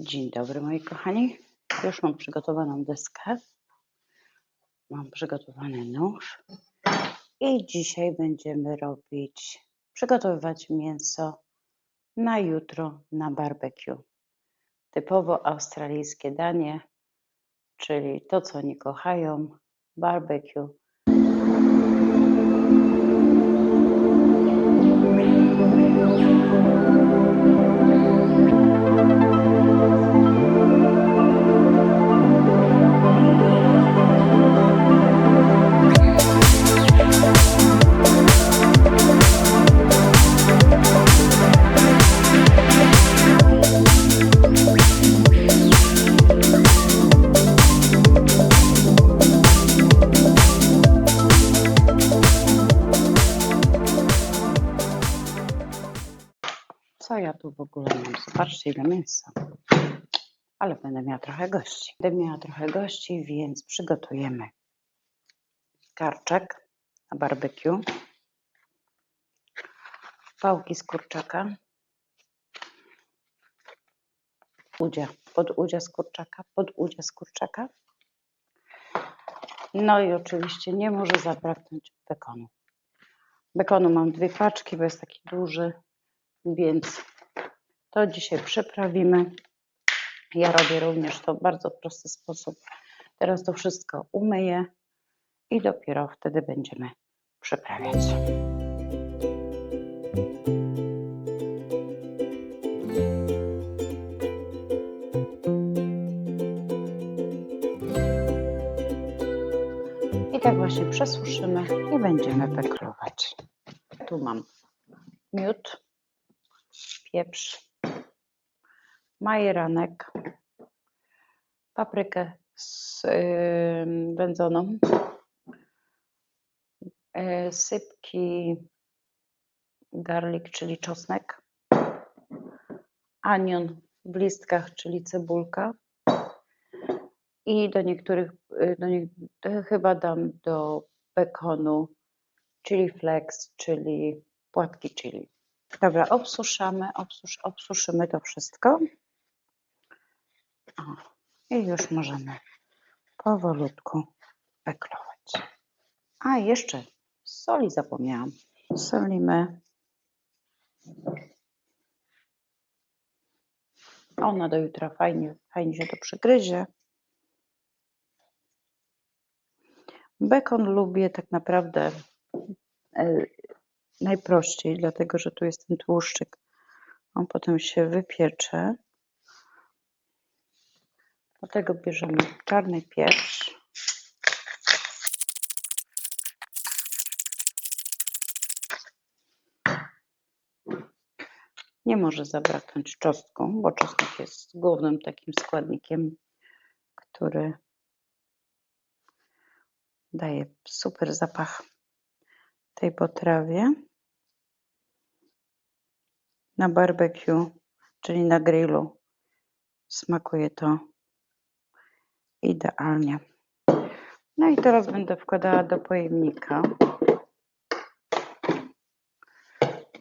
Dzień dobry moi kochani. Już mam przygotowaną deskę. Mam przygotowany nóż. I dzisiaj będziemy robić, przygotowywać mięso na jutro na barbecue. Typowo australijskie danie, czyli to, co oni kochają, barbecue. Ile mięsa. Ale będę miała trochę gości. Będę miała trochę gości, więc przygotujemy karczek na barbecue, pałki z kurczaka, udzia, podudzia z kurczaka, podudzia z kurczaka. No i oczywiście nie może zabraknąć bekonu. Bekonu mam dwie paczki, bo jest taki duży, więc to dzisiaj przeprawimy. Ja robię również to w bardzo prosty sposób. Teraz to wszystko umyję i dopiero wtedy będziemy przeprawiać. I tak właśnie przesuszymy i będziemy peklować. Tu mam miód, pieprz, majeranek, paprykę z, yy, wędzoną, yy, sypki garlic, czyli czosnek, anion w listkach, czyli cebulka i do niektórych, yy, do nie, to chyba dam do bekonu chili flakes, czyli płatki chili. Dobra, obsuszamy, obsusz, obsuszymy to wszystko. O, I już możemy powolutku peklować. A jeszcze soli zapomniałam. Solimy. Ona do jutra fajnie, fajnie się to przygryzie. Bekon lubię tak naprawdę e, najprościej, dlatego że tu jest ten tłuszczyk. On potem się wypiecze. Do tego bierzemy czarny pieprz. Nie może zabraknąć czosnku, bo czosnek jest głównym takim składnikiem, który daje super zapach tej potrawie. Na barbecue, czyli na grillu, smakuje to idealnie. No i teraz będę wkładała do pojemnika.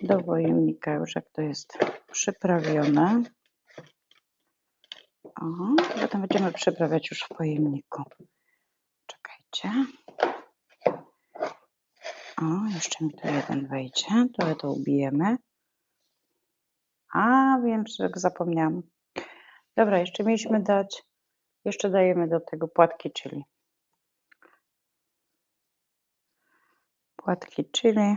Do pojemnika już jak to jest przyprawione. O, potem będziemy przyprawiać już w pojemniku. Czekajcie. O, jeszcze mi tu jeden wejdzie. To to ubijemy. A, wiem, że zapomniałam. Dobra, jeszcze mieliśmy dać, jeszcze dajemy do tego płatki chili. Płatki chili.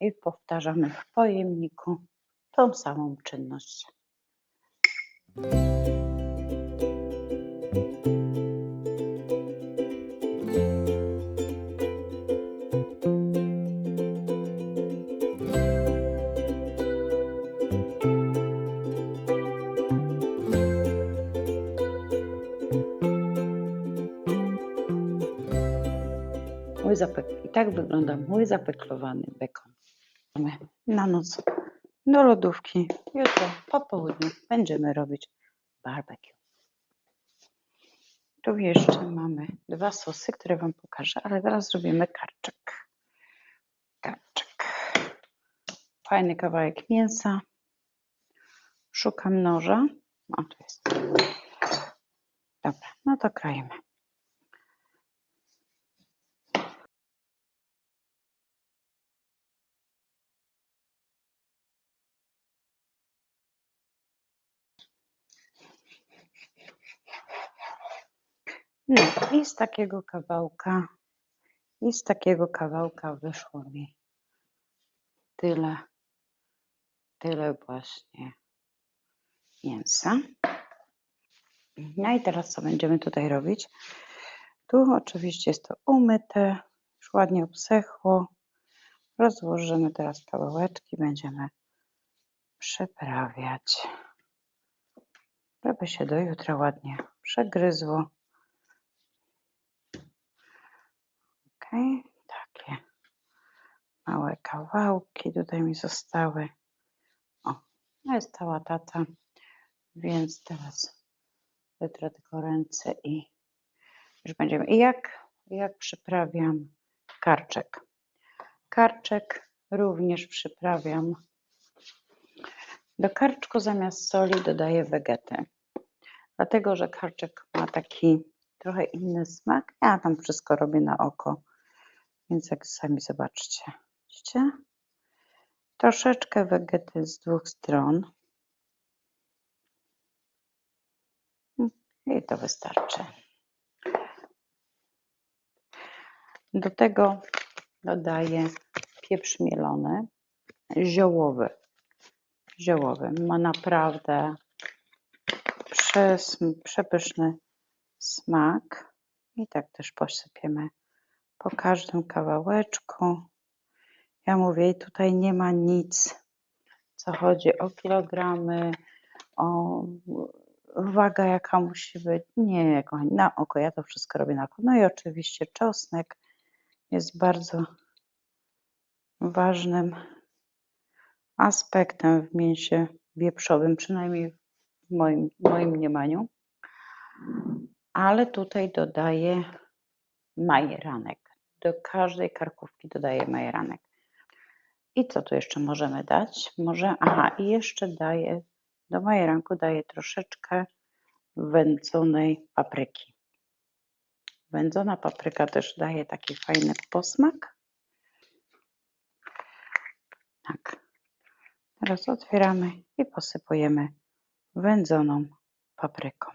I powtarzamy w pojemniku tą samą czynność. Zapek- I tak wygląda mój zapeklowany bekon. Na noc do lodówki. Jutro po południu będziemy robić barbecue. Tu jeszcze mamy dwa sosy, które Wam pokażę, ale teraz zrobimy karczek. Karczek. Fajny kawałek mięsa. Szukam noża. O, tu jest. Dobra, no to kroimy. No i z takiego kawałka, i z takiego kawałka wyszło mi tyle, tyle właśnie mięsa. No i teraz co będziemy tutaj robić? Tu oczywiście jest to umyte, już ładnie obsechło. Rozłożymy teraz kawałeczki, będziemy przyprawiać, żeby się do jutra ładnie przegryzło. Takie małe kawałki tutaj mi zostały. O, no jest cała tata, więc teraz wytrę tylko ręce i już będziemy. I jak, jak przyprawiam karczek? Karczek również przyprawiam. Do karczku zamiast soli dodaję wegetę. Dlatego, że karczek ma taki trochę inny smak. Ja tam wszystko robię na oko. Więc jak sami zobaczcie. Widzicie? Troszeczkę wegety z dwóch stron. I to wystarczy. Do tego dodaję pieprz mielony, ziołowy. Ziołowy. Ma naprawdę przepyszny smak. I tak też posypiemy po każdym kawałeczku. Ja mówię, tutaj nie ma nic, co chodzi o kilogramy, o waga jaka musi być. Nie, kochani, na oko. Ja to wszystko robię na oko. No i oczywiście czosnek jest bardzo ważnym aspektem w mięsie wieprzowym, przynajmniej w moim, moim mniemaniu. Ale tutaj dodaję majeranek. Do każdej karkówki dodaję majeranek. I co tu jeszcze możemy dać? Może, aha, i jeszcze daję, do majeranku daję troszeczkę wędzonej papryki. Wędzona papryka też daje taki fajny posmak. Tak. Teraz otwieramy i posypujemy wędzoną papryką.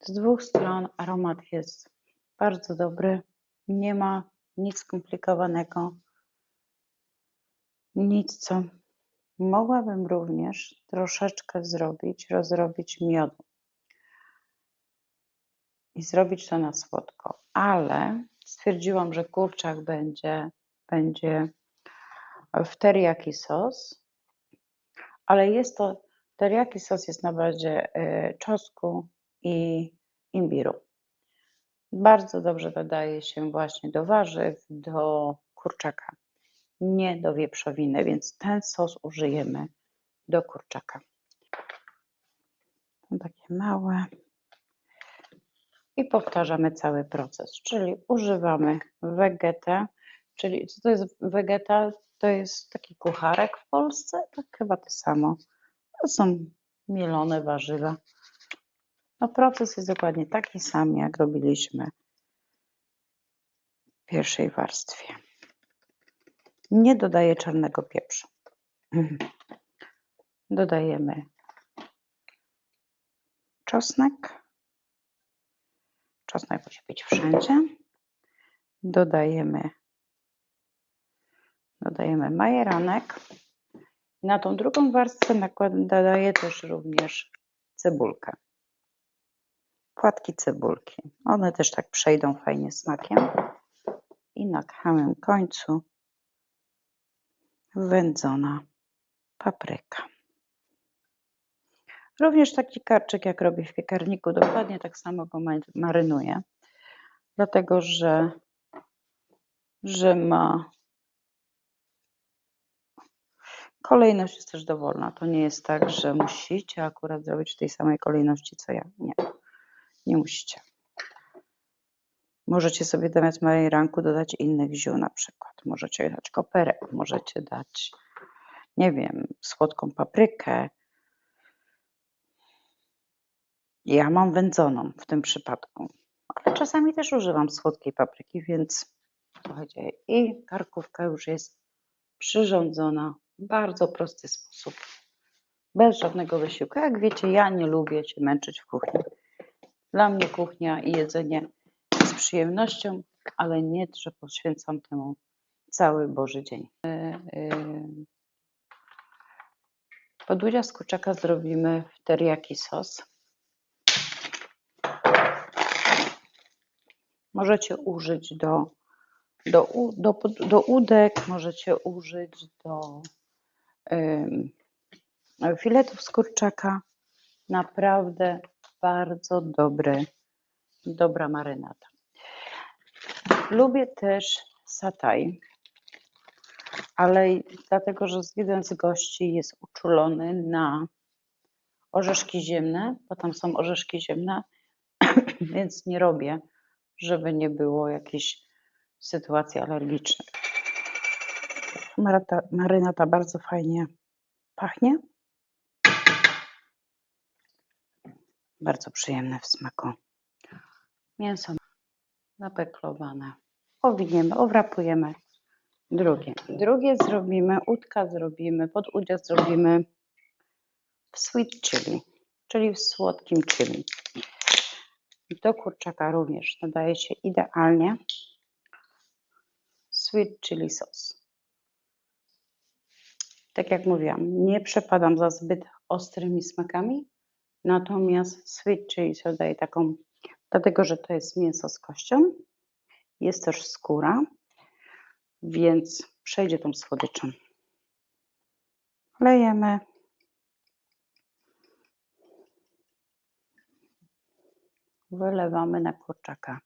Z dwóch stron aromat jest bardzo dobry. Nie ma nic skomplikowanego. Nic, co mogłabym również troszeczkę zrobić, rozrobić miodu i zrobić to na słodko, ale stwierdziłam, że kurczak będzie, będzie w teriyaki sos, ale jest to, teriyaki sos jest na bazie y, czosnku i imbiru. Bardzo dobrze dodaje się właśnie do warzyw, do kurczaka, nie do wieprzowiny, więc ten sos użyjemy do kurczaka. Takie małe. I powtarzamy cały proces, czyli używamy wegetę, czyli co to jest wegeta? To jest taki kucharek w Polsce, tak chyba to samo. To są mielone warzywa. No proces jest dokładnie taki sam, jak robiliśmy w pierwszej warstwie. Nie dodaję czarnego pieprzu. Dodajemy czosnek. Czosnek musi być wszędzie. Dodajemy, dodajemy majeranek. Na tą drugą warstwę dodaję też również cebulkę płatki cebulki. One też tak przejdą fajnie smakiem. I na samym końcu wędzona papryka. Również taki karczyk, jak robię w piekarniku, dokładnie tak samo go marynuję, dlatego że, że ma kolejność jest też dowolna. To nie jest tak, że musicie akurat zrobić w tej samej kolejności co ja. Nie. Nie musicie. Możecie sobie zamiast majeranku dodać innych ziół na przykład. Możecie dać koperek, możecie dać, nie wiem, słodką paprykę. Ja mam wędzoną w tym przypadku, ale czasami też używam słodkiej papryki, więc słuchajcie, i karkówka już jest przyrządzona w bardzo prosty sposób, bez żadnego wysiłku. Jak wiecie, ja nie lubię się męczyć w kuchni. Dla mnie kuchnia i jedzenie z przyjemnością, ale nie, że poświęcam temu cały Boży dzień. Yy, Podudzia z kurczaka zrobimy w teriyaki sos. Możecie użyć do, do, do, do udek, możecie użyć do filetów z kurczaka. Naprawdę bardzo dobry, dobra marynata. Lubię też sataj, ale dlatego, że jeden z gości jest uczulony na orzeszki ziemne, bo tam są orzeszki ziemne, więc nie robię, żeby nie było jakiejś sytuacji alergicznej. Marynata bardzo fajnie pachnie. Bardzo przyjemne w smaku. Mięso zapeklowane. Owiniemy, owrapujemy. Drugie. Drugie zrobimy, udka zrobimy, pod udział zrobimy w sweet chili, czyli w słodkim chili. Do kurczaka również nadaje się idealnie sweet chili sos. Tak jak mówiłam, nie przepadam za zbyt ostrymi smakami, natomiast sweet chili daje taką, dlatego że to jest mięso z kością, jest też skóra, więc przejdzie tą słodyczą. Lejemy. Wylewamy na kurczaka.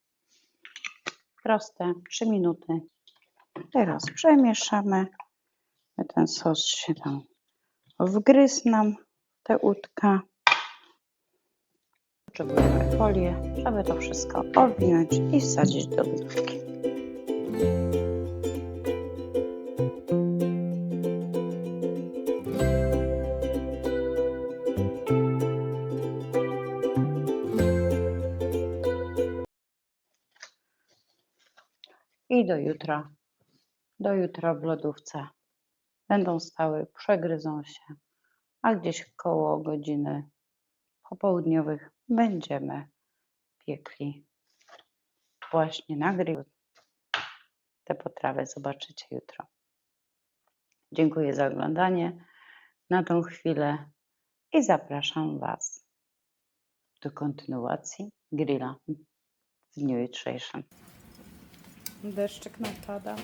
Proste, 3 minuty. Teraz przemieszamy. Ten sos się tam wgryzł nam te udka. Potrzebujemy folię, żeby to wszystko owinąć i wsadzić do lodówki. I do jutra. Do jutra w lodówce. Będą stały, przegryzą się, a gdzieś koło godziny popołudniowych będziemy piekli właśnie na grill. Te potrawy zobaczycie jutro. Dziękuję za oglądanie na tą chwilę i zapraszam Was do kontynuacji grilla w dniu jutrzejszym. Deszczyk napada.